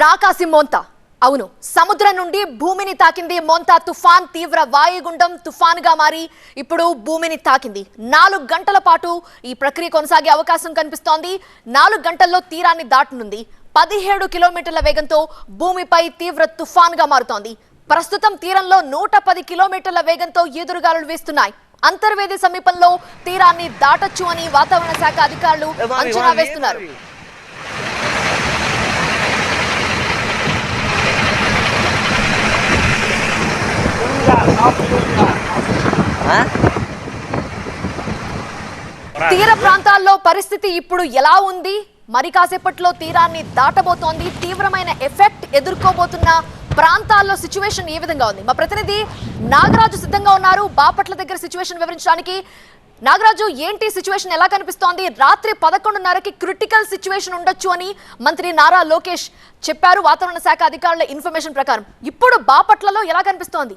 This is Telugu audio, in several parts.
రాకాసి మోంతా. అవును సముద్రం నుండి భూమిని తాకింది మోంతా తుఫాన్ తీవ్ర వాయుగుండం తుఫాన్గా మారి ఇప్పుడు భూమిని తాకింది. నాలుగు గంటల పాటు ఈ ప్రక్రియ కొనసాగే అవకాశం కనిపిస్తోంది. నాలుగు గంటల్లో తీరాన్ని దాటనుంది. పదిహేడు కిలోమీటర్ల వేగంతో భూమిపై తీవ్ర తుఫాన్గా మారుతోంది. ప్రస్తుతం తీరంలో నూట పది కిలోమీటర్ల వేగంతో ఈదురుగాలులు వీస్తున్నాయి. అంతర్వేది సమీపంలో తీరాన్ని దాటొచ్చు అని వాతావరణ శాఖ అధికారులు అంచనా వేస్తున్నారు. తీర ప్రాంతాల్లో పరిస్థితి ఇప్పుడు ఎలా ఉంది? మరి కాసేపట్లో తీరాన్ని దాటబోతోంది. తీవ్రమైన ఎఫెక్ట్ ఎదుర్కోబోతున్న ప్రాంతాల్లో సిచ్యువేషన్ ఏ విధంగా ఉంది? మా ప్రతినిధి నాగరాజు సిద్ధంగా ఉన్నారు. బాపట్ల దగ్గర సిచ్యువేషన్ వివరించడానికి. నాగరాజు ఏంటి సిచ్యువేషన్? ఎలా కనిపిస్తోంది? రాత్రి పదకొండున్నరకి క్రిటికల్ సిచ్యువేషన్ ఉండొచ్చు అని మంత్రి నారా లోకేష్ చెప్పారు. వాతావరణ శాఖ అధికారుల ఇన్ఫర్మేషన్ ప్రకారం. ఇప్పుడు బాపట్లలో ఎలా కనిపిస్తోంది?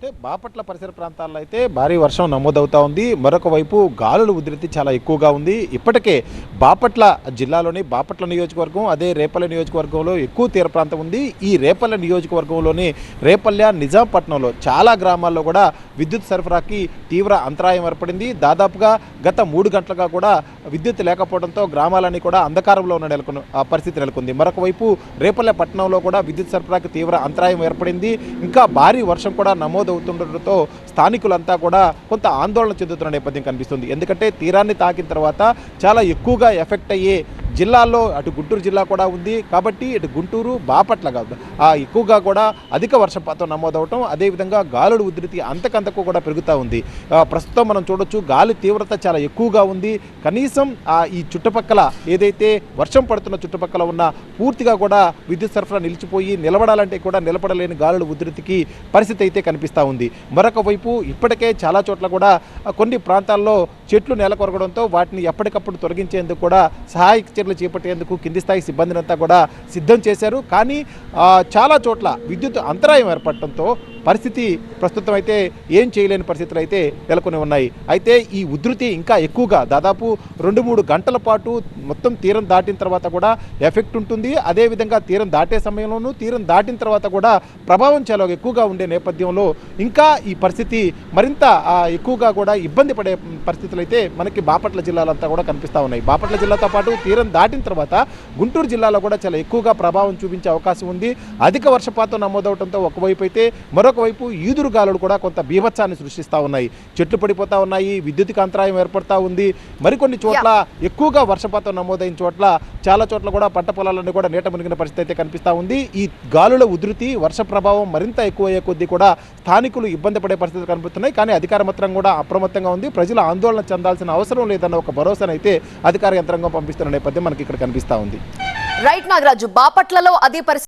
అంటే బాపట్ల పరిసర ప్రాంతాల్లో అయితే భారీ వర్షం నమోదవుతా ఉంది. మరొక వైపు గాలుల ఉధృతి చాలా ఎక్కువగా ఉంది. ఇప్పటికే బాపట్ల జిల్లాలోని బాపట్ల నియోజకవర్గం అదే రేపల్లె నియోజకవర్గంలో ఎక్కువ తీర ప్రాంతం ఉంది. ఈ రేపల్లె నియోజకవర్గంలోని రేపల్లె నిజాంపట్నంలో చాలా గ్రామాల్లో కూడా విద్యుత్ సరఫరాకి తీవ్ర అంతరాయం ఏర్పడింది. దాదాపుగా గత మూడు గంటలుగా కూడా విద్యుత్ లేకపోవడంతో గ్రామాలన్నీ కూడా అంధకారంలో ఉన్న నెలకొన్న పరిస్థితి నెలకొంది. మరొక వైపు రేపల్లె పట్టణంలో కూడా విద్యుత్ సరఫరాకు తీవ్ర అంతరాయం ఏర్పడింది. ఇంకా భారీ వర్షం కూడా నమోదవుతుండటంతో స్థానికులంతా కూడా కొంత ఆందోళన చెందుతున్న నేపథ్యం కనిపిస్తుంది. ఎందుకంటే తీరాన్ని తాకిన తర్వాత చాలా ఎక్కువగా ఎఫెక్ట్ అయ్యే జిల్లాల్లో అటు గుంటూరు జిల్లా కూడా ఉంది. కాబట్టి ఇటు గుంటూరు బాపట్ల కాదు ఎక్కువగా కూడా అధిక వర్షపాతం నమోదవటం అదేవిధంగా గాలుడు ఉధృతి అంతకంతకు కూడా పెరుగుతూ ఉంది. ప్రస్తుతం మనం చూడొచ్చు గాలి తీవ్రత చాలా ఎక్కువగా ఉంది. కనీసం ఈ చుట్టుపక్కల ఏదైతే వర్షం పడుతున్న చుట్టుపక్కల ఉన్న పూర్తిగా కూడా విద్యుత్ సరఫరా నిలిచిపోయి నిలబడాలంటే కూడా నిలబడలేని గాలుడు ఉధృతికి పరిస్థితి అయితే కనిపిస్తూ ఉంది. మరొక వైపు ఇప్పటికే చాలా చోట్ల కూడా కొన్ని ప్రాంతాల్లో చెట్లు నెలకొరగడంతో వాటిని ఎప్పటికప్పుడు తొలగించేందుకు కూడా సహాయక చర్యలు చేపట్టేందుకు కింది స్థాయి సిబ్బందినంతా కూడా సిద్ధం చేశారు. కానీ ఆ, చాలా చోట్ల విద్యుత్ అంతరాయం ఏర్పడటంతో పరిస్థితి ప్రస్తుతం అయితే ఏం చేయలేని పరిస్థితులు అయితే నెలకొని ఉన్నాయి. అయితే ఈ ఉధృతి ఇంకా ఎక్కువగా దాదాపు రెండు మూడు గంటల పాటు మొత్తం తీరం దాటిన తర్వాత కూడా ఎఫెక్ట్ ఉంటుంది. అదేవిధంగా తీరం దాటే సమయంలోనూ తీరం దాటిన తర్వాత కూడా ప్రభావం చాలా ఎక్కువగా ఉండే నేపథ్యంలో ఇంకా ఈ పరిస్థితి మరింత ఎక్కువగా కూడా ఇబ్బంది పడే పరిస్థితులు అయితే మనకి బాపట్ల జిల్లాలంతా కూడా కనిపిస్తూ ఉన్నాయి. బాపట్ల జిల్లాతో పాటు తీరం దాటిన తర్వాత గుంటూరు జిల్లాలో కూడా చాలా ఎక్కువగా ప్రభావం చూపించే అవకాశం ఉంది. అధిక వర్షపాతం నమోదవడంతో ఒకవైపు అయితే మరో మరొక వైపు ఈదురు గాలులు కూడా కొంత బీభత్సాన్ని సృష్టిస్తూ ఉన్నాయి. చెట్లు పడిపోతా ఉన్నాయి విద్యుత్కి అంతరాయం ఏర్పడతా ఉంది. మరికొన్ని చోట్ల ఎక్కువగా వర్షపాతం నమోదైన చోట్ల చాలా చోట్ల కూడా పంట పొలాలన్నీ కూడా నీట మునిగిన పరిస్థితి అయితే కనిపిస్తూ ఉంది. ఈ గాలుల ఉధృతి వర్ష ప్రభావం మరింత ఎక్కువ అయ్యే కొద్దీ కూడా స్థానికులు ఇబ్బంది పడే పరిస్థితులు కనిపిస్తున్నాయి. కానీ అధికార యంత్రం కూడా అప్రమత్తంగా ఉంది. ప్రజలు ఆందోళన చెందాల్సిన అవసరం లేదన్న ఒక భరోసానైతే అధికార యంత్రాంగం పంపిస్తున్న నేపథ్యం మనకి ఇక్కడ కనిపిస్తూ ఉంది. రైట్ నాగరాజు బాపట్లలో అదే పరిస్థితి